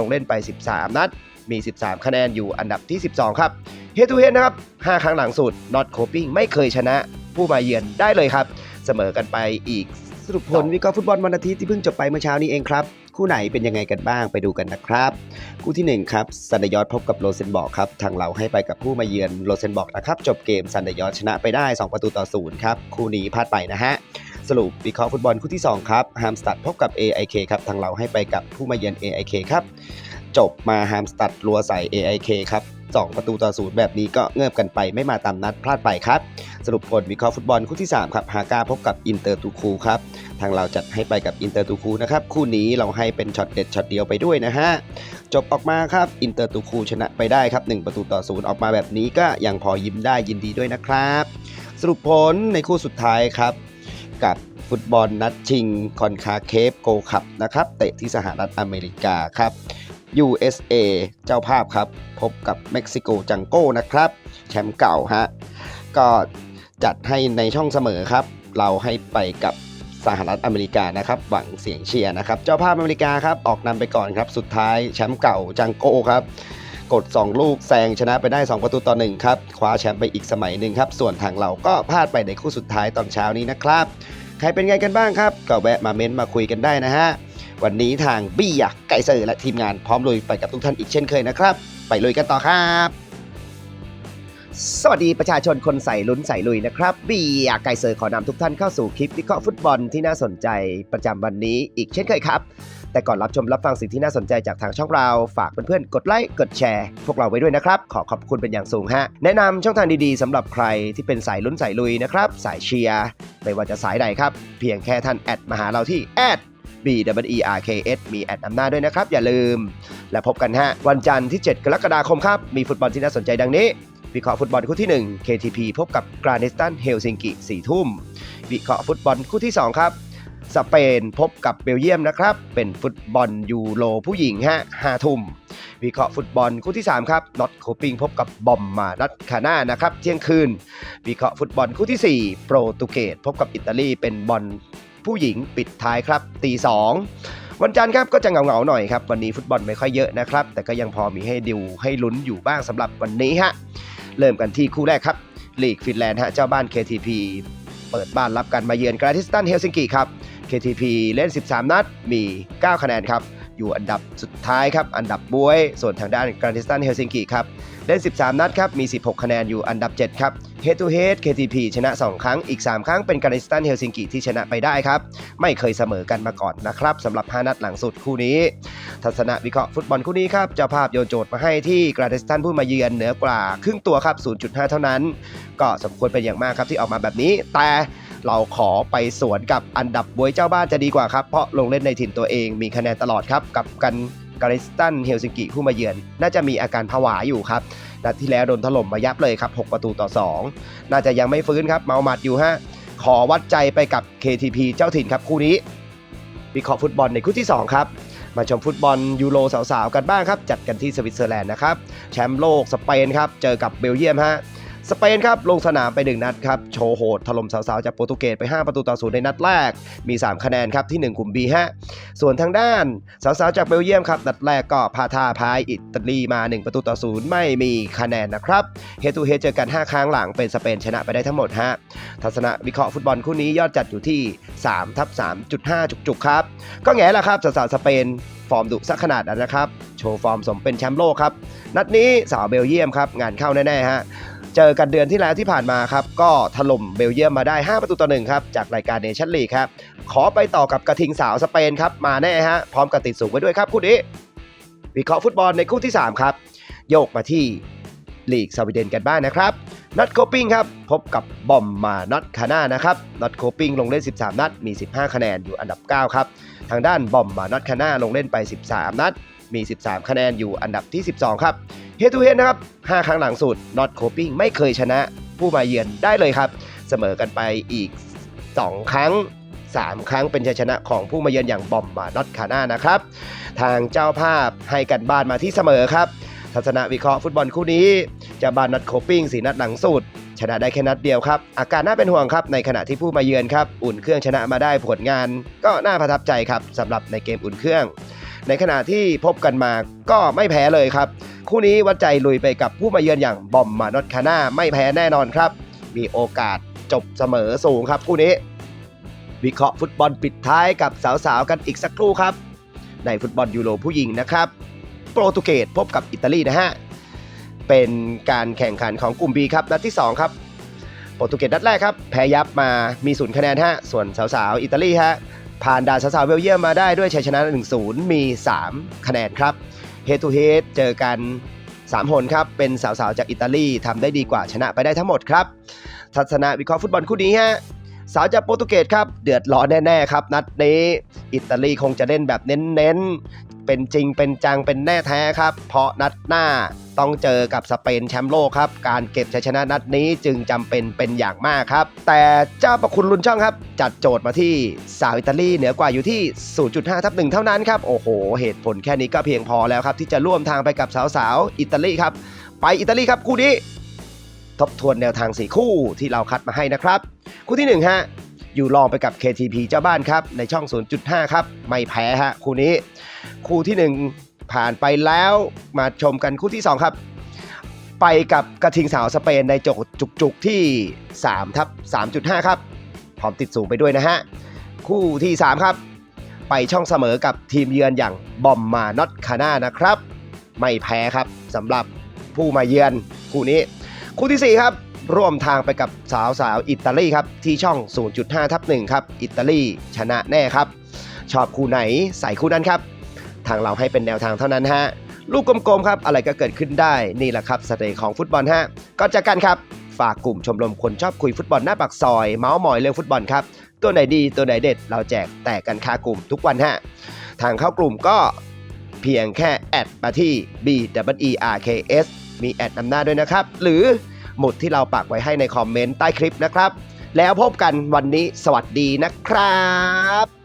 ลงเล่นไป 13 นัด มี 13 คะแนนอยู่อันดับที่ 12 ครับเฮตูเฮดนะครับ 5 ครั้งหลังสุดนอตโคปิ้งไม่เคยชนะผู้มาเยือนได้เลยครับ เสมอกันไปอีกสรุปผลวิเคราะห์ฟุตบอลวันอาทิตย์ที่เพิ่งจบไปเมื่อเช้านี้เองครับ คู่ไหนเป็นยังไงกันบ้างไปดูกันนะครับ คู่ที่1ครับซันเดยอดพบกับโรเซนบอกครับทางเราให้ไปกับผู้มาเยือนโรเซนบอกนะครับจบเกมซันเดยอดชนะไปได้ 2 ประตูต่อศูนย์ครับคู่นี้พลาดไปนะฮะสรุปวิเคราะห์ฟุตบอลคู่ที่2ครับฮามสตัดพบกับ AIK ครับทางเราให้ไปกับผู้มาเยือน AIK ครับจบมาฮามสตัดรัวใส่ AIK ครับ 2 ประตูต่อศูนย์แบบนี้ก็เงิบกันไปไม่มาตามนัดพลาดไปครับ สรุปผลวิเคราะห์ฟุตบอลคู่ที่ 3 ครับฮาก้าพบกับอินเตอร์ตูคูครับ ทางเราจัดให้ไปกับอินเตอร์ตูคูนะครับ คู่นี้เราให้เป็นช็อตเด็ดช็อตเดียวไปด้วยนะฮะ จบออกมาครับอินเตอร์ตูคูชนะไปได้ครับ 1 ประตูต่อศูนย์ออกมาแบบนี้ก็ยังพอยิ้มได้ยินดีด้วยนะครับ สรุปผลในคู่สุดท้ายครับกับฟุตบอลนัดชิงคอนคาเคฟโกคัพนะครับเตะที่สหรัฐอเมริกาครับ USA เจ้าภาพครับ พบกับเม็กซิโกจังโก้นะครับ แชมป์เก่าฮะ ก็จัดให้ในช่องเสมอครับ เราให้ไปกับสหรัฐอเมริกานะครับ หวังเสียงเชียร์นะครับ เจ้าภาพอเมริกาครับ ออกนำไปก่อนครับ สุดท้ายแชมป์เก่าจังโก้ครับ กด 2 ลูกแซงชนะไปได้ 2 ประตูต่อ 1 ครับ คว้าแชมป์ไปอีกสมัยหนึ่งครับ ส่วนทางเราก็พลาดไปในคู่สุดท้ายตอนเช้านี้นะครับ ใครเป็นไงกันบ้างครับ ก็แวะมาเม้นต์มาคุยกันได้นะฮะ วันนี้ทางบี้ยักไก่เซอร์และทีมงานพร้อมลุยไปกับทุกท่านอีกเช่นเคยนะครับ ไปลุยกันต่อครับสวัสดีประชาชนคนใส่ลุ้นใส่ลุยนะครับบีอยากไก่เซอร์ขอนำทุกท่านเข้าสู่คลิปวิเคราะห์ฟุตบอลที่น่าสนใจประจำวันนี้อีกเช่นเคยครับ แต่ก่อนรับชมรับฟังสิ่งที่น่าสนใจจากทางช่องเราฝากเพื่อนๆกดไลค์กดแชร์พวกเราไว้ด้วยนะครับ ขอขอบคุณเป็นอย่างสูงฮะ แนะนำช่องทางดีๆสำหรับใครที่เป็นสายลุ้นสายลุยนะครับ สายเชียร์ไม่ว่าจะสายใดครับ เพียงแค่ท่านแอดมาหาเราที่แอด B W E R K S มีแอดนำน้าด้วยนะครับ อย่าลืม และพบกันฮะ วันจันทร์ที่ 7 กรกฎาคมครับ มีฟุตบอลที่น่าสนใจดังนี้ วิเคราะห์ฟุตบอลคู่ที่ 1 KTP พบกับกราเนสตันเฮลซิงกิ4ทุ่ม วิเคราะห์ฟุตบอลคู่ที่ 2 ครับ สเปนพบกับเบลเยียมนะครับ เป็นฟุตบอลยูโรผู้หญิงฮะ5ทุ่ม วิเคราะห์ฟุตบอลคู่ที่ 3 ครับน็อตโคปิงพบกับบอมมานัดคาน่านะครับ เที่ยงคืน วิเคราะห์ฟุตบอลคู่ที่ 4 โปรตุเกสพบกับอิตาลีเป็นบอล ผู้หญิงปิดท้ายครับตีสองวันจันทร์ครับก็จะเงาๆหน่อยครับ วันนี้ฟุตบอลไม่ค่อยเยอะนะครับ แต่ก็ยังพอมีให้ดูให้ลุ้นอยู่บ้างสำหรับวันนี้ฮะเริ่มกันที่คู่แรกครับลีกฟินแลนด์ฮะเจ้าบ้าน KTP เปิดบ้านรับการมาเยือนกราทิสตันเฮลซิงกิครับ KTP เล่น 13 นัดมี 9 คะแนนครับ อยู่อันดับสุดท้ายครับ อันดับบวย ส่วนทางด้านกราทิสตันเฮลซิงกิครับ เล่น 13 นัดครับ มี 16 คะแนนอยู่อันดับ 7 ครับ Head to Head KTP ชนะ 2 ครั้งอีก 3 ครั้งเป็นกาทิสตันเฮลซิงกิที่ชนะไปได้ครับ ไม่เคยเสมอกันมาก่อนนะครับสำหรับ 5 นัดหลังสุดคู่นี้ ทัศนะวิเคราะห์ฟุตบอลคู่นี้ครับเจ้าภาพโยนโจทย์มาให้ที่กราทิสตันผู้มาเยือนเหนือกว่าครึ่งตัวครับ 0.5 เท่านั้น ก็สมควรเป็นอย่างมากครับที่ออกมาแบบนี้ แต่เราขอไปสวนกับอันดับบวยเจ้าบ้านจะดีกว่าครับเพราะลงเล่นในถิ่นตัวเองมีคะแนนตลอดครับกับกัน กาลิสตันเฮลซิงกิผู้มาเยือน น่าจะมีอาการผวาอยู่ครับนัดที่แล้วโดนถล่มมายับเลยครับ 6 ประตูต่อ 2 น่าจะยังไม่ฟื้นครับเมาหมัดอยู่ฮะขอวัดใจไปกับ KTP เจ้าถิ่นครับคู่นี้วิเคราะห์ฟุตบอลในคู่ที่ 2 ครับ มาชมฟุตบอลยูโรสาวๆกันบ้างครับ จัดกันที่สวิตเซอร์แลนด์นะครับ แชมป์โลกสเปนครับ เจอกับเบลเยียมฮะ สเปนครับลงสนามไป 1 นัดครับ โชว์โหดถล่มสาวๆ จากโปรตุเกสไป 5 ประตูต่อศูนย์ในนัดแรก มี 3 คะแนนครับที่ 1 กลุ่ม B ฮะส่วนทางด้านสาวๆ จากเบลเยียมครับ นัดแรกก็พาท่าพายอิตาลีมา 1 ประตูต่อศูนย์ไม่มีคะแนนนะครับเฮตูเฮเจอกัน 5 ครั้งหลังเป็นสเปนชนะไปได้ทั้งหมดฮะทัศนะวิเคราะห์ฟุตบอลคู่นี้ยอดจัดอยู่ที่3ทับ3.5 จุกๆครับก็แง่ละครับสาวๆสเปนฟอร์มดุสักขนาดนั้นนะครับ โชว์ฟอร์มสมเป็นแชมป์โลกครับ นัดนี้สาวเบลเยียมครับ งานเข้าแน่ ๆ ฮะ เจอกันเดือนที่แล้วที่ผ่านมาครับก็ถล่มเบลเยียมมาได้ 5 ประตูต่อหนึ่งครับจากรายการเนชั่นลีกครับขอไปต่อกับกระทิงสาวสเปนครับมาแน่ฮะพร้อมกับติดสูงไว้ด้วยครับคู่นี้วิเคราะห์ฟุตบอลในคู่ที่ 3 ครับ โยกมาที่ลีกสวีเดนกันบ้างนะครับนัดโคปิงครับ พบกับบอมมานัดคาน่านะครับนัดโคปิงลงเล่น 13 นัด มี 15 คะแนนอยู่อันดับ 9 ครับ ทางด้านบอมมานัดคาน่าลงเล่นไป 13 นัด มี 13 คะแนนอยู่อันดับที่ 12 ครับเฮ d ูเฮดนะครับ 5 ครั้งหลังสุดน็อตโคปิ้งไม่เคยชนะผู้มาเยือนได้เลยครับ เสมอกันไปอีก 2 ครั้ง 3 ครั้งเป็นชัยชนะของผู้มาเยือนอย่างบอมมาน็อตคาน่านะครับ ทางเจ้าภาพให้กันบ้านมาที่เสมอครับทัศนวิเคราะห์ฟุตบอลคู่นี้จะบานนัดโคปิ้งสีนัดหลังสุดชนะได้แค่นัดเดียวครับ อาการน่าเป็นห่วงครับ ในขณะที่ผู้มาเยือนครับ อุ่นเครื่องชนะมาได้ผลงาน ก็น่าประทับใจครับสำหรับในเกมอุ่นเครื่อง ในขณะที่พบกันมาก็ไม่แพ้เลยครับ คู่นี้วัดใจลุยไปกับผู้มาเยือนอย่างบอมมานอตคาน่าไม่แพ้แน่นอนครับ มีโอกาสจบเสมอสูงครับคู่นี้ วิเคราะห์ฟุตบอลปิดท้ายกับสาวๆกันอีกสักครู่ครับ ในฟุตบอลยูโรผู้หญิงนะครับ โปรตุเกสพบกับอิตาลีนะฮะเป็นการแข่งขันของกลุ่ม B ครับนัดที่ 2 ครับโปรตุเกสนัดแรกครับ แพ้ยับมามีศูนย์คะแนนฮะส่วนสาวๆอิตาลีฮะ ผ่านด่านสาวๆเวลเยียมมาได้ด้วยชัยชนะ 1-0 มี 3 คะแนนครับเฮดทูเฮดเจอกัน3หนครับ เป็นสาวๆ จากอิตาลีทำได้ดีกว่าชนะไปได้ทั้งหมดครับ ทัศนะวิเคราะห์ฟุตบอลคู่นี้ฮะสาวจากโปรตุเกสครับ เดือดร้อนแน่ ๆ ครับ นัดนี้ อิตาลีคงจะเล่นแบบเน้น ๆ เป็นจริงเป็นจังเป็นแน่แท้ครับ เพราะนัดหน้าต้องเจอกับสเปนแชมป์โลกครับ การเก็บชัยชนะนัดนี้จึงจำเป็นเป็นอย่างมากครับ แต่เจ้าประคุณลุนช่องครับ จัดโจทย์มาที่สาวอิตาลีเหนือกว่าอยู่ที่ 0.5ทับ1เท่านั้นครับ โอ้โห เหตุผลแค่นี้ก็เพียงพอแล้วครับ ที่จะร่วมทางไปกับสาวๆอิตาลีครับ ไปอิตาลีครับคู่นี้ ทบทวนแนวทาง4คู่ที่เราคัดมาให้นะครับ คู่ที่1ฮะ อยู่รองไปกับ KTP เจ้าบ้านครับในช่อง 0.5 ครับไม่แพ้ฮะคู่นี้ คู่ที่ 1 ผ่านไปแล้วมาชมกันคู่ที่ 2 ครับ ไปกับกระทิงสาวสเปนในจกจุกๆที่3ทับ3.5 ครับพร้อมติดสูงไปด้วยนะฮะคู่ที่ 3 ครับ ไปช่องเสมอกับทีมเยือนอย่างบอมมานอตคาน่านะครับ ไม่แพ้ครับสำหรับผู้มาเยือนคู่นี้ คู่ทีสี่4 ครับ ร่วมทางไปกับสาวสาวอิตาลีครับ ที่ช่อง 0.5ทับ1ครับ อิตาลีชนะแน่ครับ ชอบคู่ไหนใส่คู่นั้นครับ ทางเราให้เป็นแนวทางเท่านั้นฮะ ลูกกลมๆครับ อะไรก็เกิดขึ้นได้ นี่แหละครับสเตย์ของฟุตบอลฮะก่อนจากกันครับ ฝากกลุ่มชมรมคนชอบคุยฟุตบอลหน้าปากซอย เมาส์มอยเรื่องฟุตบอลครับตัวไหนดีตัวไหนเด็ดเราแจกแตกกันคากลุ่มทุกวันฮะทางเข้ากลุ่มก็เพียงแค่แอดมาที่ b w e r k s มีแอดนำหน้าด้วยนะครับ หรือ หมุดที่เราปักไว้ให้ในคอมเมนต์ใต้คลิปนะครับ แล้วพบกันวันนี้สวัสดีนะครับ